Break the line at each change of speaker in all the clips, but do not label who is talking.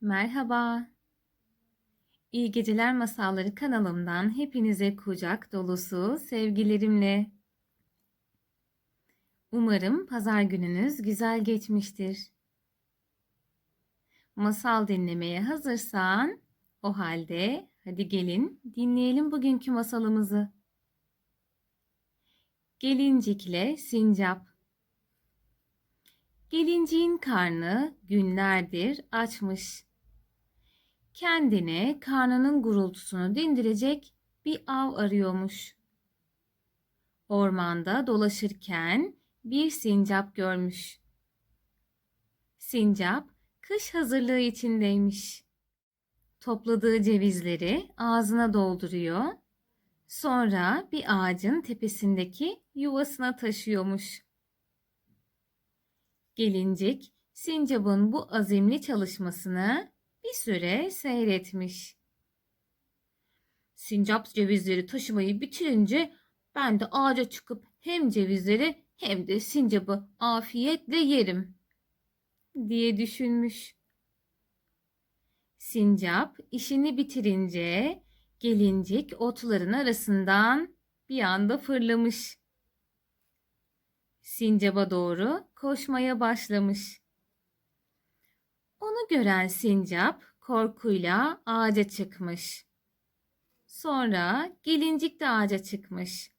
Merhaba. İyi Geceler Masalları kanalımdan hepinize kucak dolusu sevgilerimle. Umarım pazar gününüz güzel geçmiştir. Masal dinlemeye hazırsan o halde hadi gelin dinleyelim bugünkü masalımızı. Gelincikle Sincap Gelinciğin karnı günlerdir açmış. Kendine karnının gurultusunu dindirecek bir av arıyormuş. Ormanda dolaşırken bir sincap görmüş. Sincap kış hazırlığı içindeymiş. Topladığı cevizleri ağzına dolduruyor. Sonra bir ağacın tepesindeki yuvasına taşıyormuş. Gelincik sincapın bu azimli çalışmasını bir süre seyretmiş. Sincap cevizleri taşımayı bitirince ben de ağaca çıkıp hem cevizleri hem de sincapı afiyetle yerim diye düşünmüş. Sincap işini bitirince gelincik otların arasından bir anda fırlamış. Sincap'a doğru koşmaya başlamış. Onu gören sincap korkuyla ağaca çıkmış. Sonra gelincik de ağaca çıkmış.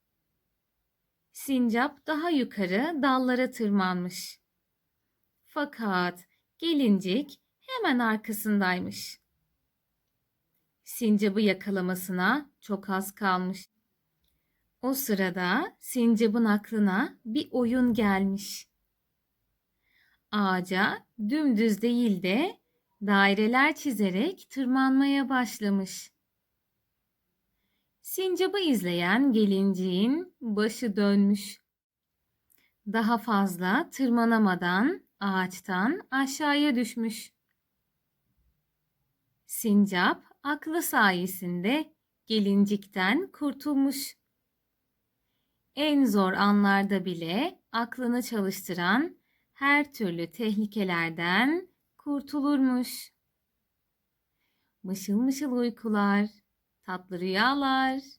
Sincap daha yukarı dallara tırmanmış. Fakat gelincik hemen arkasındaymış. Sincap'ı yakalamasına çok az kalmış. O sırada sincapın aklına bir oyun gelmiş. Ağaca dümdüz değil de daireler çizerek tırmanmaya başlamış. Sincap'ı izleyen gelinciğin başı dönmüş. Daha fazla tırmanamadan ağaçtan aşağıya düşmüş. Sincap aklı sayesinde gelincikten kurtulmuş. En zor anlarda bile aklını çalıştıran her türlü tehlikelerden kurtulurmuş. Mışıl mışıl uykular, tatlı rüyalar.